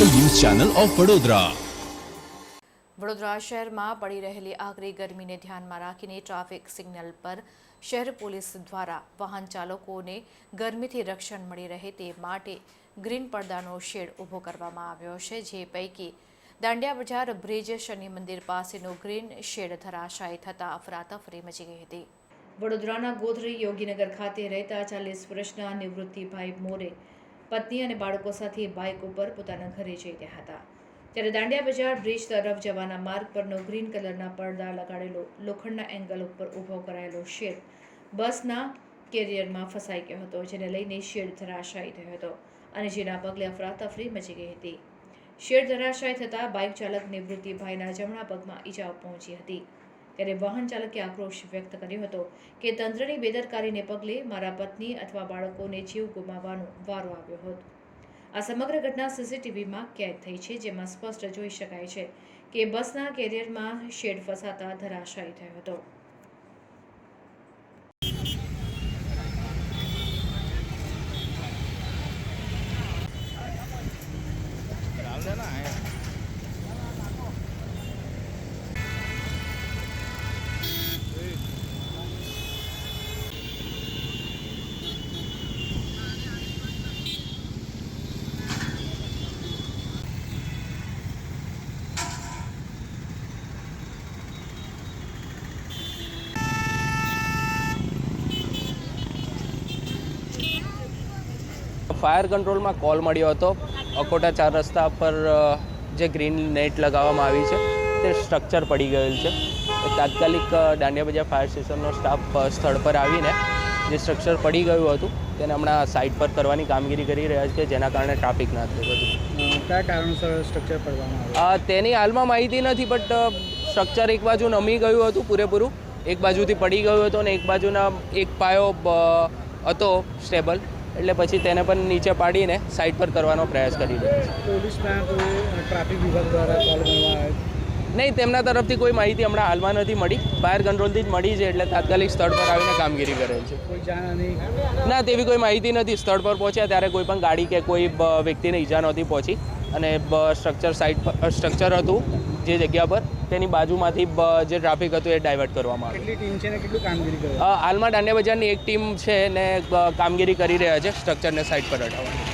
Channel of Vadodara. Vadodara શહેરમાં પડી રહેલી આકરી ગરમીને ધ્યાનમાં રાખીને ટ્રાફિક સિગ્નલ પર શહેર પોલીસ દ્વારા વાહન ચાલકોને ગરમીથી રક્ષણ મળી રહે તે માટે ગ્રીન પડદાનો શેડ ઊભો કરવામાં આવ્યો છે, જે પૈકી દાંડિયા બજાર બ્રિજ શનિ મંદિર પાસેનો ગ્રીન શેડ ધરાશાયી થતાં અફરાતફરી મચી ગઈ હતી. વડોદરાના ગોધરી યોગીનગર ખાતે રહેતા ચાલીસ વર્ષના નિવૃત્તિભાઈ મોરે પત્ની અને બાળકો સાથે બાઇક ઉપર પોતાના ઘરે જઈ રહ્યા હતા. ત્યારે દાંડિયા બજાર બ્રિજ તરફ જવાના માર્ગ પરનો ગ્રીન કલરના પડદા લગાડેલો લોખંડના એંગલ ઉપર ઊભો કરાયેલો શેડ બસના કેરિયરમાં ફસાઈ ગયો હતો, જેને લઈને શેડ ધરાશાયી થયો હતો અને જેના પગલે અફરાતફરી મચી ગઈ હતી. શેડ ધરાશાયી થતાં બાઇક ચાલક નિવૃત્તિભાઈના જમણા પગમાં ઈજાઓ પહોંચી હતી. ત્યારે વાહન ચાલકે આક્રોશ વ્યક્ત કર્યો હતો કે તંત્રની બેદરકારીને પગલે મારા પત્ની અથવા બાળકોને જીવ ગુમાવવાનો વારો આવ્યો હતો. આ સમગ્ર ઘટના સીસીટીવીમાં કેદ થઈ છે, જેમાં સ્પષ્ટ જોઈ શકાય છે કે બસના કેરિયરમાં શેડ ફસાતા ધરાશાયી થયો હતો. ફાયર કંટ્રોલમાં કોલ મળ્યો હતો. અકોટા ચાર રસ્તા પર જે ગ્રીન નેટ લગાવવામાં આવી છે તે સ્ટ્રક્ચર પડી ગયેલ છે. તાત્કાલિક દાંડિયા બજાર ફાયર સ્ટેશનનો સ્ટાફ સ્થળ પર આવીને જે સ્ટ્રક્ચર પડી ગયું હતું તેને હમણાં સાઇટ પર કરવાની કામગીરી કરી રહ્યા છે જેના કારણે ટ્રાફિક ના થયું. હતું કયા કારણોસર સ્ટ્રક્ચર પડવામાં તેની હાલમાં માહિતી નથી બટ સ્ટ્રક્ચર એક બાજુ નમી ગયું હતું પૂરેપૂરું એક બાજુથી પડી ગયું હતું અને એક બાજુના એક પાયો હતો સ્ટેબલ. એટલે પછી તેને પણ નીચે પાડીને સાઈડ પર કરવાનો પ્રયાસ કરી દીધો પોલીસના ટ્રાફિક વિભાગ દ્વારા નહીં તેમના તરફથી કોઈ માહિતી હમણાં હાલમાં નથી મળી. ફાયર કંટ્રોલથી જ મળી છે એટલે તાત્કાલિક સ્થળ પર આવીને કામગીરી કરેલ છે. ના તેવી કોઈ માહિતી નથી. સ્થળ પર પહોંચ્યા ત્યારે કોઈ પણ ગાડી કે કોઈ વ્યક્તિને ઈજા નહોતી પહોંચી. અને સ્ટ્રક્ચર સાઈડ પર સ્ટ્રક્ચર હતું જે જગ્યા પર તેની બાજુમાંથી જે ટ્રાફિક હતું એ ડાયવર્ટ કરવામાં આવ્યું. ટીમ છે ને કેટલું કામગીરી હાલમાં દાંડિયા બજારની એક ટીમ છે ને કામગીરી કરી રહ્યા છે સ્ટ્રક્ચરને સાઈડ પર હટાવવાની.